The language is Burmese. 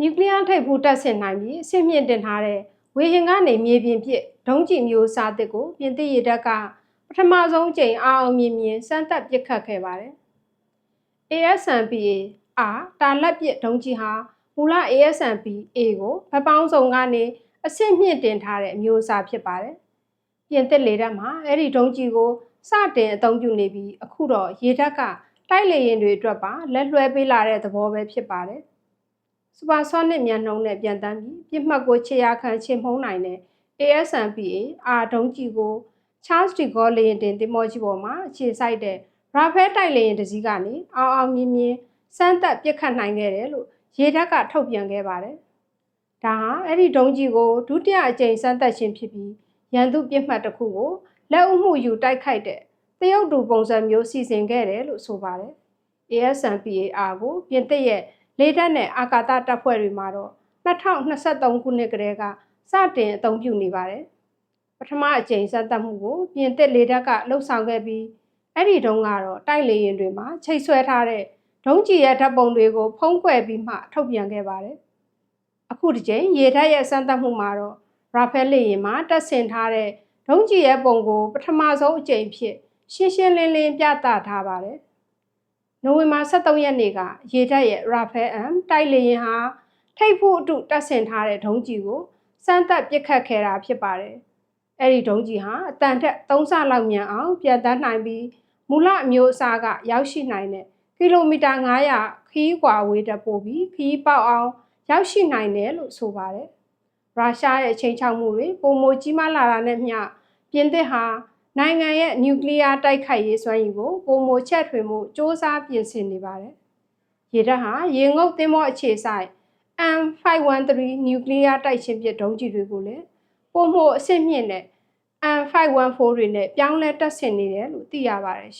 နျူကလ িয়ার ထိပ်ဖူးတပ်ဆင်နိုင်ပြီးအဆင့်မြင့်တင်ထားတဲ့ဝေဟင်ကနေမြေပြင်ပစ်ဒုံးကျည်မျိုးစားတစ်ကိုပြင်သစ်ရေတပ်ကပထမဆုံးကြိမ်အာအောင်မြင်မြင်စမ်းသပ်ပစ်ခတ်ခဲ့ပါတယ်။ ASNPA အာတာလက်ပစ်ဒုံးကျည်ဟာမူလ ASNPA ကိုဗပောင်းဆောင်ကနေအဆင့်မြင့်တင်ထားတဲ့အမျိုးအစားဖြစ်ပါတယ်။ပြင်သစ်လေတပ်မှာအဲ့ဒီဒုံးကျည်ကိုစတင်အသုံးပြုနေပြီးအခုတော့ရေတပ်ကတိုက်လေရင်တွေအတွက်ပါလက်လွှဲပေးလာတဲ့သဘောပဲဖြစ်ပါတယ်။ စူပါဆောနစ်မြန်နှုံးနဲ့ပြန်တမ်းပြီးပြစ်မှတ်ကိုခြေရာခံချေမှုန်းနိုင်တဲ့ ASNPA အာဒုံးကျည်ကို Charles de Gaulle လေယာဉ်တင်သင်္ဘောကြီးပေါ်မှာအခြေစိုက်တဲ့ Rafale တိုက်လေယာဉ်တစ်စီးကနေအောင်အောင်မြင်မြင်စမ်းသပ်ပစ်ခတ်နိုင်ခဲ့တယ်လို့ရေတပ်ကထုတ်ပြန်ခဲ့ပါတယ်။ဒါဟာအဲ့ဒီဒုံးကြီးကိုဒုတိယအကြိမ်စမ်းသပ်ခြင်းဖြစ်ပြီးရန်သူပြစ်မှတ်တစ်ခုကိုလက်ဦးမှုယူတိုက်ခိုက်တဲ့တရုတ်တူပုံစံမျိုးစီစဉ်ခဲ့တယ်လို့ဆိုပါတယ်။ ASNPAR ကိုပြင်သစ်ရဲ့ လေတပ်နဲ့အာကာသတပ်ဖွဲ့တွေမှာတော့2023ခုနှစ်ကတည်းကစတင်အသုံးပြုနေပါတယ်။ပထမအကြိမ်စမ်းသပ်မှုကိုပြင်သစ်လေတပ်ကလှုပ်ဆောင်ခဲ့ပြီးအဲ့ဒီတုန်းကတော့တိုက်လေရင်တွေမှာချိတ်ဆွဲထားတဲ့ဒုံးကျည်ရဲ့ဓာတ်ပုံတွေကိုဖုံးကွယ်ပြီးမှထုတ်ပြန်ခဲ့ပါတယ်။အခုတစ်ကြိမ်ရေတပ်ရဲ့စမ်းသပ်မှုမှာတော့ရာဖဲလေယာဉ်မှာတက်ဆင်ထားတဲ့ဒုံးကျည်ရဲ့ပုံကိုပထမဆုံးအကြိမ်ဖြစ်ရှင်းရှင်းလင်းလင်းပြသထားပါတယ်။ နိုဝင်ဘာ23ရက်နေ့ကရေတပ်ရဲ့ Rafael M တိုက်လေယာဉ်ဟာထိပ်ဖို့အတုတက်ဆင်ထားတဲ့ဒုံးကျည်ကိုစမ်းသပ်ပစ်ခတ်ခဲ့တာဖြစ်ပါတယ်။အဲ့ဒီဒုံးကျည်ဟာအတန်ထက်3ဆလောက်မြန်အောင်ပြန်တန်းနိုင်ပြီးမူလအမျိုးအစားကရောက်ရှိနိုင်တဲ့ကီလိုမီတာ900ခီးကွာဝေးတက်ပို့ပြီးခီးပေါက်အောင်ရောက်ရှိနိုင်တယ်လို့ဆိုပါတယ်။ရုရှားရဲ့ချိန်ချောက်မှုတွေပုံမကြီးမားလာတာနဲ့မျှပြင်သစ်ဟာ နိုင်ငံရဲ့နျူကလ িয়ার တိုက်ခိုက်ရေးစွမ်းရည်ကိုပုံမချက်ထွင်မှုစ조사ပြင်ဆင်နေပါတယ်။ရေတပ်ဟာရေငုပ်သင်းမောအခြေဆိုင် M513 နျူကလ িয়ার တိုက်ချင်းပစ်ဒုံးကျည်တွေကိုလည်းပုံမှုအဆင့်မြင့်တဲ့ M514 တွေနဲ့ပြောင်းလဲတက်ဆင်နေတယ်လို့သိရပါတယ်